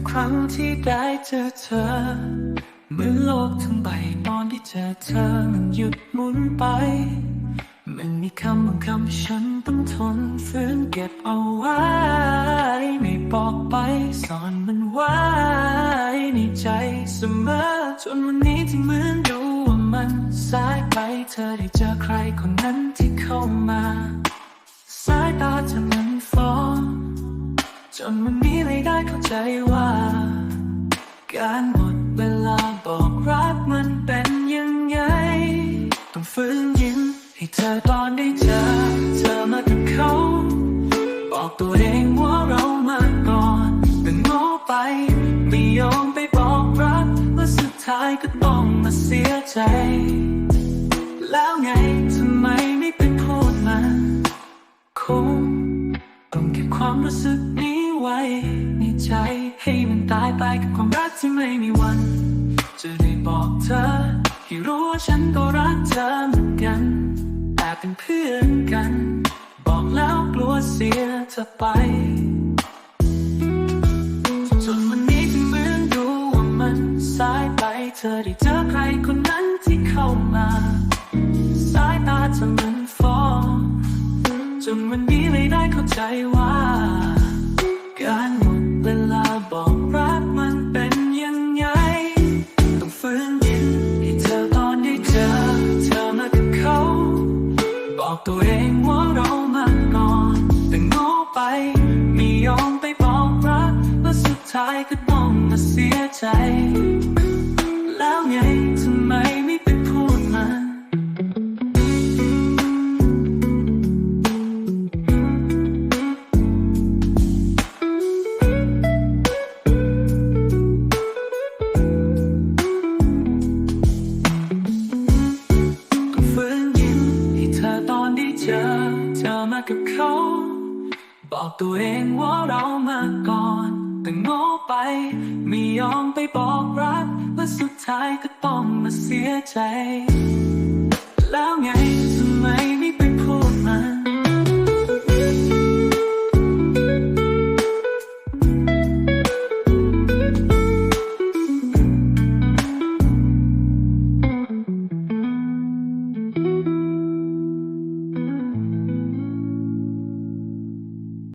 กครั้งที่ได้เจอเธอเหมือนโลกทั้งใบตอนที่เจอเธอมันหยุดหมุนไป มันมีคำบางคำฉันต้องทนฝืนเก็บเอาไว้ ไม่บอกไปซ่อนมันไว้ในใจเสมอจนวันนี้ที่เหมือนรู้ว่ามันสายไปเธอได้เจอใครคนนั้นที่เข้ามา เลยได้เข้าใจว่า การหมดเวลาบอกรักมันเป็นยังไง ต้องฝืนยิ้มให้เธอตอนได้เจอ เธอมากับเขา บอกตัวเองว่าเรามาก่อนแต่โง่ไป ไม่ยอมไปบอกรักว่าสุดท้ายก็ต้องมาเสียใจ แล้วไงทำไมไม่ไปพูดมันคงต้องเก็บความรู้สึกนี้ไว้ ใจให้มันตายไปกับความรักที่ไม่มีวัน จะได้บอกเธอ ให้รู้ว่าฉันก็รักเธอเหมือนกันแต่เป็นเพื่อนกัน บอกแล้วกลัวเสียเธอไปจนวันนี้ที่เหมือนรู้ว่ามันสายไปเธอได้เจอใครคนนั้นที่เข้ามา สายตาเธอมันฟ้องจนวันนี้เลยได้เข้าใจว่า การ บอกรักมันเป็นยังไง ต้องฝืนยิ้มให้เธอตอนได้เจอ เธอมากับเขา บอกตัวเองว่าเรามาก่อน แต่โง่ไปไม่ยอมไปบอกรัก และสุดท้ายก็ต้องมาเสียใจ เจอเธอมากับเขา บอกตัวเองว่าเรามาก่อน แต่โง่ไป ไม่ยอมไปบอกรักว่าสุดท้ายก็ต้องมาเสียใจ แล้วไงทำไม